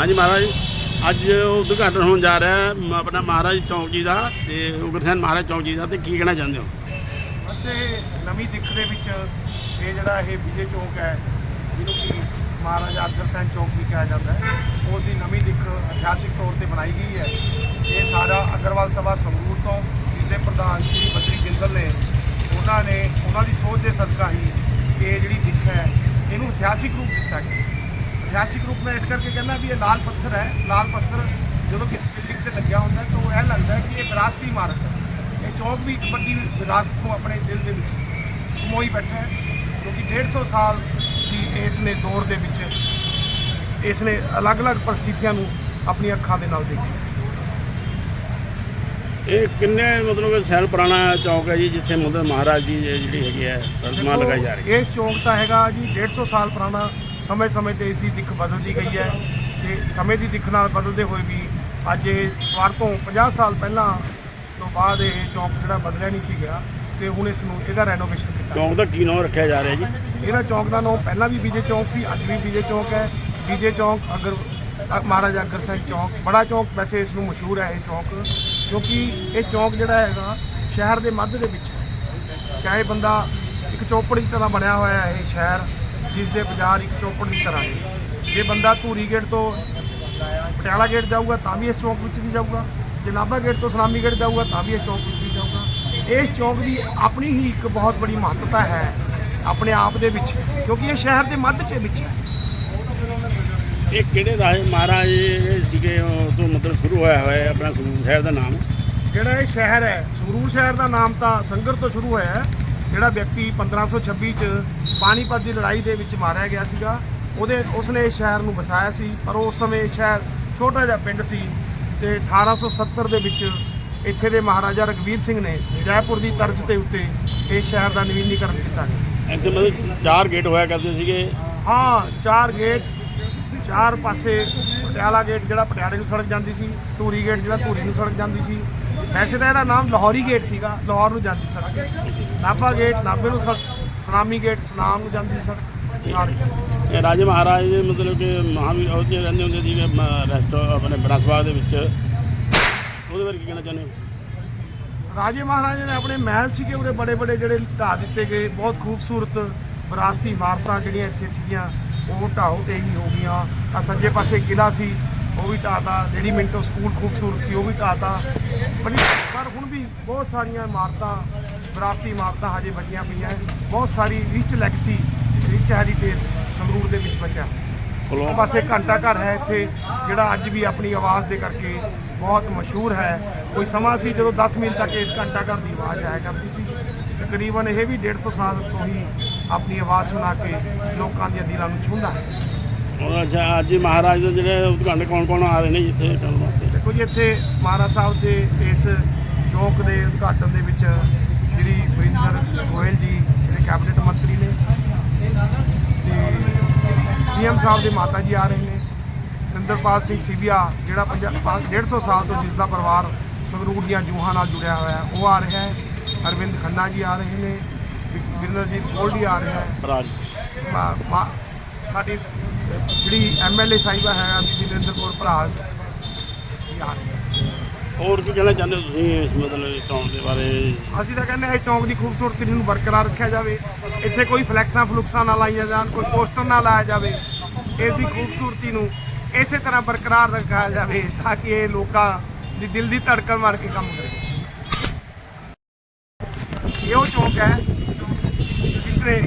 ਹਾਂਜੀ ਮਹਾਰਾਜ ਅੱਜ ਉਦਘਾਟਨ ਹੋਣ ਜਾ ਰਿਹਾ ਹੈ, ਮ- ਆਪਣਾ ਮਹਾਰਾਜ ਚੌਂਕ ਜੀ ਦਾ ਤੇ ਉਗਰਸੈਨ ਮਹਾਰਾਜ ਚੌਂਕ ਜੀ ਦਾ, ਤੇ ਕੀ ਕਹਿਣਾ ਚਾਹੁੰਦੇ ਹੋ? ਬਸ ਇਹ ਨਵੀਂ ਦਿੱਖ ਦੇ ਵਿੱਚ ਇਹ ਜਿਹੜਾ ਇਹ ਵਿਜੇ ਚੌਕ ਹੈ, ਜਿਹਨੂੰ ਕਿ ਮਹਾਰਾਜਾ ਅਗਰ ਅਗਰਸੈਨ ਚੌਕ ਵੀ ਕਿਹਾ ਜਾਂਦਾ ਹੈ, ਉਸ ਦੀ ਨਵੀਂ ਦਿੱਖ ਇਤਿਹਾਸਿਕ ਤੌਰ ਤੇ ਬਣਾਈ ਗਈ ਹੈ। ਇਹ ਸਾਰਾ ਅਗਰਵਾਲ ਸਭਾ ਸੰਗਰੂਰ ਤੋਂ ਜਿਸ ਦੇ ਪ੍ਰਧਾਨ ਸ਼੍ਰੀ ਬਦਰੀ ਜਿੰਦਲ ਨੇ, ਉਹਨਾਂ ਨੇ, ਉਹਨਾਂ ਦੀ ਸੋਚ ਦੇ ਸਦਕਾ ਹੀ ਇਹ ਜਿਹੜੀ ਦਿੱਖ ਹੈ, ਇਹਨੂੰ ਇਤਿਹਾਸਿਕ ਰੂਪ ਦਿੱਤਾ ਗਿਆ। ਇਤਿਹਾਸਿਕ ਰੂਪ ਮੈਂ ਇਸ ਕਰਕੇ ਕਹਿੰਦਾ ਵੀ ਇਹ ਲਾਲ ਪੱਥਰ ਹੈ। ਲਾਲ ਪੱਥਰ ਜਦੋਂ ਕਿਸੇ ਬਿਲਡਿੰਗ ਤੇ ਲੱਗਿਆ ਹੁੰਦਾ ਤਾਂ ਉਹ ਇਹ ਲੱਗਦਾ ਹੈ ਕਿ ਇਹ ਵਿਰਾਸਤੀ ਇਮਾਰਤ ਹੈ। ਇਹ ਚੌਕ ਵੀ ਇੱਕ ਵੱਡੀ ਵਿਰਾਸਤ ਨੂੰ ਆਪਣੇ ਦਿਲ ਦੇ ਵਿੱਚ ਸਮੋਈ ਬੈਠਾ ਹੈ ਕਿਉਂਕਿ 150 ਸਾਲ ਦੀ ਇਸ ਨੇ ਦੌਰ ਦੇ ਵਿੱਚ ਇਸ ਨੇ ਅਲੱਗ-ਅਲੱਗ ਪਰਿਸਥਿਤੀਆਂ ਨੂੰ ਆਪਣੀ ਅੱਖਾਂ ਦੇ ਨਾਲ ਦੇਖਿਆ। ਇਹ ਕਿੰਨੇ ਮਤਲਬ ਸਾਲ ਪੁਰਾਣਾ ਚੌਂਕ ਹੈ ਜੀ ਜਿੱਥੇ ਮਤਲਬ ਮਹਾਰਾਜ ਜੀ ਜਿਹੜੀ ਹੈਗੀ ਹੈ ਪ੍ਰਤਿਮਾ ਲਗਾਈ ਜਾ ਰਹੀ ਹੈ? ਇਹ ਚੌਕ ਤਾਂ ਹੈਗਾ ਜੀ 150 ਸਾਲ ਪੁਰਾਣਾ ਸਮੇਂ-ਸਮੇਂ ਤੇ ਇਸ ਦੀ ਦਿੱਖ ਬਦਲਦੀ ਗਈ ਹੈ ਤੇ ਸਮੇਂ ਦੀ ਦਿੱਖ ਨਾਲ ਬਦਲਦੇ ਹੋਏ ਵੀ ਅੱਜ ਇਹ ਵਾਰ ਤੋਂ 50 ਸਾਲ ਪਹਿਲਾਂ ਤੋਂ ਬਾਅਦ ਇਹ ਚੌਕ ਜਿਹੜਾ ਬਦਲਿਆ ਨਹੀਂ ਸੀ ਗਿਆ ਤੇ ਹੁਣ ਇਸ ਨੂੰ ਇਹਦਾ ਰੈਨੋਵੇਸ਼ਨ ਕੀਤਾ ਚੌਂਕ ਦਾ ਕੀ ਨਾਮ ਰੱਖਿਆ ਜਾ ਰਿਹਾ ਜੀ? ਇਹਦਾ ਚੌਕ ਦਾ ਨਾਮ ਪਹਿਲਾਂ ਵੀ ਵਿਜੇ ਚੌਕ ਸੀ ਅੱਜ ਵੀ ਵਿਜੇ ਚੌਕ ਹੈ। ਵਿਜੇ ਚੌਕ ਅਗਰ ਮਹਾਰਾਜਾ ਅਗਰ ਸਿੰਘ ਚੌਕ ਬੜਾ ਚੌਕ ਵੈਸੇ ਇਸ ਨੂੰ ਮਸ਼ਹੂਰ ਹੈ ਇਹ ਚੌਕ ਕਿਉਂਕਿ ਇਹ ਚੌਕ ਜਿਹੜਾ ਹੈਗਾ ਸ਼ਹਿਰ ਦੇ ਮੱਧ ਦੇ ਵਿੱਚ ਹੈ। ਚਾਹੇ ਬੰਦਾ ਇੱਕ ਚੌਪੜ ਤਰ੍ਹਾਂ ਬਣਿਆ ਹੋਇਆ ਹੈ ਇਹ ਸ਼ਹਿਰ ਜਿਸ ਦੇ ਬਾਜ਼ਾਰ ਇੱਕ ਚੌਪੜ ਦੀ ਤਰ੍ਹਾਂ ਹੈ। ਜੇ ਬੰਦਾ ਧੂਰੀ ਗੇਟ ਤੋਂ ਪਟਿਆਲਾ ਗੇਟ ਜਾਊਗਾ ਤਾਂ ਵੀ ਇਸ ਚੌਕ ਵਿੱਚ ਵੀ ਜਾਊਗਾ। ਜੇ ਨਾਭਾ ਗੇਟ ਤੋਂ ਸਲਾਮੀ ਗੇਟ ਜਾਊਗਾ ਤਾਂ ਵੀ ਇਸ ਚੌਕ ਵਿੱਚ ਵੀ ਜਾਊਗਾ। ਇਸ ਚੌਕ ਦੀ ਆਪਣੀ ਹੀ ਇੱਕ ਬਹੁਤ ਬੜੀ ਮਹੱਤਤਾ ਹੈ ਆਪਣੇ ਆਪ ਦੇ ਵਿੱਚ ਕਿਉਂਕਿ ਇਹ ਸ਼ਹਿਰ ਦੇ ਮੱਧ 'ਚ ਵਿੱਚ ਹੈ। ਇਹ ਕਿਹੜੇ ਰਾਜੇ ਮਹਾਰਾਜ ਸੀਗੇ ਤੋਂ ਮਤਲਬ ਸ਼ੁਰੂ ਹੋਇਆ ਹੋਇਆ ਆਪਣਾ ਸੰਗਰੂਰ ਸ਼ਹਿਰ ਦਾ ਨਾਮ? ਜਿਹੜਾ ਇਹ ਸ਼ਹਿਰ ਹੈ ਸੰਗਰੂਰ ਸ਼ਹਿਰ ਦਾ ਨਾਮ ਤਾਂ ਸੰਗਰ ਤੋਂ ਸ਼ੁਰੂ ਹੋਇਆ ਹੈ। ਜਿਹੜਾ ਵਿਅਕਤੀ 1526 ਚ ਪਾਣੀਪਤ ਦੀ ਲੜਾਈ ਦੇ ਵਿੱਚ ਮਾਰਿਆ ਗਿਆ ਸੀਗਾ। ਉਹਦੇ ਉਸਨੇ ਇਸ ਸ਼ਹਿਰ ਨੂੰ ਵਸਾਇਆ ਸੀ ਪਰ ਉਸ ਸਮੇਂ ਇਹ ਸ਼ਹਿਰ ਛੋਟਾ ਜਿਹਾ ਪਿੰਡ ਸੀ ਤੇ 1870 ਦੇ ਵਿੱਚ ਇੱਥੇ ਦੇ ਮਹਾਰਾਜਾ ਰਗਵੀਰ ਸਿੰਘ ਨੇ ਜੈਪੁਰ ਦੀ ਤਰਜ਼ ਦੇ ਉੱਤੇ ਇਸ ਸ਼ਹਿਰ ਦਾ ਨਵੀਨੀਕਰਨ ਕੀਤਾ। ਗਿਆ ਇੱਥੇ ਮਤਲਬ ਚਾਰ ਗੇਟ ਹੋਇਆ ਕਰਦੇ ਸੀਗੇ। ਹਾਂ ਚਾਰ ਗੇਟ ਚਾਰ ਪਾਸੇ ਪਟਿਆਲਾ ਗੇਟ ਜਿਹੜਾ ਪਟਿਆਲੇ ਨੂੰ ਸੜਕ ਜਾਂਦੀ ਸੀ ਧੂਰੀ ਗੇਟ ਜਿਹੜਾ ਧੂਰੀ ਨੂੰ ਸੜਕ ਜਾਂਦੀ ਸੀ। ਵੈਸੇ ਤਾਂ ਇਹਦਾ ਨਾਮ ਲਾਹੌਰੀ ਗੇਟ ਸੀਗਾ ਲਾਹੌਰ ਨੂੰ ਜਾਂਦੀ ਸੜਕ। ਨਾਭਾ ਗੇਟ ਨਾਭੇ ਨੂੰ ਸੜਕ ਸੁਨਾਮੀ ਗੇਟ ਸੁਨਾਮ ਨੂੰ ਜਾਂਦੀ ਸੜਕ। ਇਹ ਰਾਜੇ ਮਹਾਰਾਜ ਦੇ ਮਤਲਬ ਕਿ ਮਹਾਵੀਰ ਉਹਦੇ ਰਹਿੰਦੇ ਹੁੰਦੇ ਸੀਗੇ ਰੈਸਟੋ ਆਪਣੇ ਬਨਸਵਾ ਦੇ ਵਿੱਚ। ਉਹਦੇ ਬਾਰੇ ਕੀ ਕਹਿਣਾ ਚਾਹੁੰਦੇ ਹੋ? ਰਾਜੇ ਮਹਾਰਾਜੇ ਨੇ ਆਪਣੇ ਮਹਿਲ ਸੀਗੇ ਉਹਦੇ ਬੜੇ ਬੜੇ ਜਿਹੜੇ ਢਾਹ ਦਿੱਤੇ ਗਏ ਬਹੁਤ ਖੂਬਸੂਰਤ ਵਿਰਾਸਤੀ ਇਮਾਰਤਾਂ ਜਿਹੜੀਆਂ ਇੱਥੇ ਸੀਗੀਆਂ ਉਹ ਢਾਹੋ ਤੇ ਹੀ ਹੋ ਗਈਆਂ। ਆ ਸੱਜੇ ਪਾਸੇ ਕਿਲਾ ਸੀ ਉਹ ਵੀ ਢਾਤਾ ਜਿਹੜੀ ਮਿੰਟੋ ਸਕੂਲ ਖੂਬਸੂਰਤ ਸੀ ਉਹ ਵੀ ਢਾਤਾ ਪਰ ਹੁਣ ਵੀ ਬਹੁਤ ਸਾਰੀਆਂ ਇਮਾਰਤਾਂ ਵਿਰਾਸਤੀ ਇਮਾਰਤਾਂ ਹਜੇ ਬਚੀਆਂ ਪਈਆਂ। ਬਹੁਤ ਸਾਰੀ rich legacy rich heritage Sangrur ਦੇ ਵਿੱਚ ਬਚਿਆ। ਕੋਲੋਂ ਪਾਸੇ ਘੰਟਾ ਘਰ ਹੈ ਇੱਥੇ ਜਿਹੜਾ ਅੱਜ ਵੀ ਆਪਣੀ ਆਵਾਜ਼ ਦੇ ਕਰਕੇ ਬਹੁਤ ਮਸ਼ਹੂਰ ਹੈ। ਕੋਈ ਸਮਾਂ ਸੀ ਜਦੋਂ 10 ਮੀਲ ਤੱਕ ਇਸ ਘੰਟਾ ਘਰ ਦੀ ਆਵਾਜ਼ ਆਇਆ ਕਰਦੀ ਸੀ। ਤਕਰੀਬਨ ਇਹ ਵੀ 150 ਸਾਲ ਤੋਂ ਹੀ ਆਪਣੀ ਆਵਾਜ਼ ਸੁਣਾ ਕੇ ਲੋਕਾਂ ਦੀਆਂ ਦਿਲਾਂ ਨੂੰ ਛੂੰਹਦਾ ਹੈ। ਅੱਛਾ ਅੱਜ ਮਹਾਰਾਜ ਦੇ ਜਿਹੜੇ ਉਦਘਾਟਨ ਕੌਣ ਕੌਣ ਆ ਰਹੇ ਨੇ ਇੱਥੇ ਕਰਨ ਵਾਸਤੇ? ਦੇਖੋ ਜੀ ਇੱਥੇ ਮਹਾਰਾਜ ਸਾਹਿਬ ਦੇ ਇਸ ਚੌਕ ਦੇ ਉਦਘਾਟਨ ਦੇ ਵਿੱਚ ਸ਼੍ਰੀ ਵਰਿੰਦਰ ਗੋਇਲ ਜੀ ਜਿਹੜੇ ਕੈਬਨਿਟ ਮੰਤਰੀ ਨੇ ਤੇ ਸੀਐਮ ਸਾਹਿਬ ਦੇ ਮਾਤਾ ਜੀ ਆ ਰਹੇ ਨੇ ਸਿੰਦਰਪਾਲ ਸਿੰਘ ਸੀਬੀਆ ਜਿਹੜਾ 150 ਸਾਲ ਤੋਂ ਜਿਸ ਦਾ ਪਰਿਵਾਰ ਸੰਗਰੂਰ ਦੀਆਂ ਜੂਹਾਂ ਨਾਲ ਜੁੜਿਆ ਹੋਇਆ ਹੈ ਉਹ ਆ ਰਿਹਾ ਹੈ। ਅਰਵਿੰਦ ਖੰਨਾ ਜੀ ਆ ਰਹੇ ਨੇ ਵਿਰਨਰਜੀਤ ਗੋਲਡੀ ਆ ਰਿਹਾ ਹੈ। ਸਾਡੀ ਜਿਹੜੀ ਐਮਐਲਏ ਸਾਹਿਬਾ ਹੈ ਬੀਬੀ ਨਰਿੰਦਰ ਕੌਰ ਭਰਾਜ ਜੀ ਆ ਰਹੇ ਹੈ ਹੋਰ ਕੀ ਕਹਿਣਾ ਚਾਹੁੰਦੇ ਹੋ ਤੁਸੀਂ ਇਸ ਮਤਲਬ ਚੌਂਕ ਦੇ ਬਾਰੇ? ਅਸੀਂ ਤਾਂ ਕਹਿੰਦੇ ਹਾਂ ਇਹ ਚੌਂਕ ਦੀ ਖੂਬਸੂਰਤੀ ਨੂੰ ਬਰਕਰਾਰ ਰੱਖਿਆ ਜਾਵੇ। ਇੱਥੇ ਕੋਈ ਫਲੈਕਸਾਂ ਫਲੁਕਸਾਂ ਨਾ ਲਾਈਆਂ ਜਾਣ, ਕੋਈ ਪੋਸਟਰ ਨਾ ਲਾਇਆ ਜਾਵੇ। ਇਸ ਦੀ ਖੂਬਸੂਰਤੀ ਨੂੰ ਇਸੇ ਤਰ੍ਹਾਂ ਬਰਕਰਾਰ ਰੱਖਿਆ ਜਾਵੇ ਤਾਂ ਕਿ ਇਹ ਲੋਕਾਂ ਦੀ ਦਿਲ ਦੀ ਧੜਕਣ ਮਾਰ ਕੇ ਕੰਮ ਕਰੇ। ਇਹ ਉਹ ਚੌਂਕ ਹੈ ਜਿਸ ਨੇ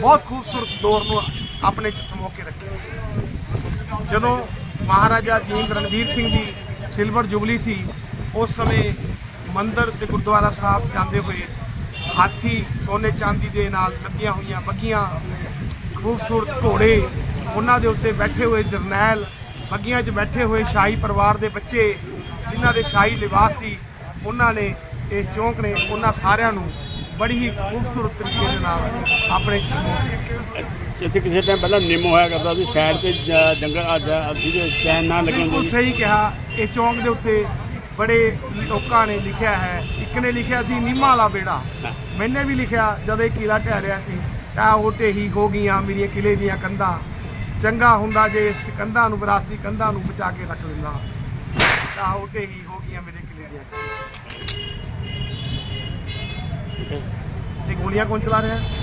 ਬਹੁਤ ਖੂਬਸੂਰਤ ਦੌਰ ਨੂੰ ਆਪਣੇ ਚ ਸਮੋ ਕੇ ਰੱਖਿਆ ਜਦੋਂ ਮਹਾਰਾਜਾ ਜੀਂਦ ਰਣਵੀਰ ਸਿੰਘ ਜੀ ਸਿਲਵਰ ਜੁਬਲੀ ਸੀ, ਉਸ ਸਮੇਂ ਮੰਦਰ ਤੇ ਗੁਰਦੁਆਰਾ ਸਾਹਿਬ ਜਾਂਦੇ ਹੋਏ ਹਾਥੀ ਸੋਨੇ ਚਾਂਦੀ ਦੇ ਨਾਲ ਲੱਗੀਆਂ ਹੋਈਆਂ ਬੱਗੀਆਂ, ਖੂਬਸੂਰਤ ਘੋੜੇ, ਉਹਨਾਂ ਦੇ ਉੱਤੇ ਬੈਠੇ ਹੋਏ ਜਰਨੈਲ, ਬੱਗੀਆਂ 'ਚ ਬੈਠੇ ਹੋਏ ਸ਼ਾਹੀ ਪਰਿਵਾਰ ਦੇ ਬੱਚੇ, ਜਿਨ੍ਹਾਂ ਦੇ ਸ਼ਾਹੀ ਲਿਬਾਸ ਸੀ, ਉਹਨਾਂ ਨੇ ਇਸ ਚੌਂਕ ਨੇ ਉਹਨਾਂ ਸਾਰਿਆਂ ਨੂੰ ਬੜੀ ਹੀ ਖੂਬਸੂਰਤ ਤਰੀਕੇ ਦੇ ਨਾਲ ਆਪਣੇ ਚ ਇੱਥੇ ਕਿਸੇ ਟਾਈਮ ਪਹਿਲਾਂ ਨਿੰਮ ਹੋਇਆ ਕਰਦਾ ਸੀ ਸਾਈਡ ਤੇ ਜ- ਜੰਗਲ ਅੱਜ ਅਸੀਂ ਦੇ ਚੈਨ ਨਾਲ ਲੱਗੇ ਬਿਲਕੁਲ ਸਹੀ ਕਿਹਾ। ਇਹ ਚੌਂਕ ਦੇ ਉੱਤੇ ਬੜੇ ਲੋਕਾਂ ਨੇ ਲਿਖਿਆ ਹੈ। ਇੱਕ ਨੇ ਲਿਖਿਆ ਸੀ ਨੀਮਾ ਵਾਲਾ ਬੇੜਾ ਮੈਨੇ ਵੀ ਲਿਖਿਆ ਜਦ ਇਹ ਕਿਲਾ ਢਹਿ ਰਿਹਾ ਸੀ ਤਾਂ ਉਹ ਢੇਹੀ ਹੋ ਗਈਆਂ ਮੇਰੀਆਂ ਕਿਲੇ ਦੀਆਂ ਕੰਧਾਂ। ਚੰਗਾ ਹੁੰਦਾ ਜੇ ਇਸ ਕੰਧਾਂ ਨੂੰ ਵਿਰਾਸਤੀ ਕੰਧਾਂ ਨੂੰ ਬਚਾ ਕੇ ਰੱਖ ਲੈਂਦਾ। ਤਾਂ ਉਹ ਢੇਹੀ ਹੋ ਗਈਆਂ ਮੇਰੇ ਕਿਲੇ ਦੀਆਂ ਠੀਕ ਹੈ। ਤੇ ਗੋਲੀਆਂ ਕੌਣ ਚਲਾ ਰਿਹਾ? ਹੈ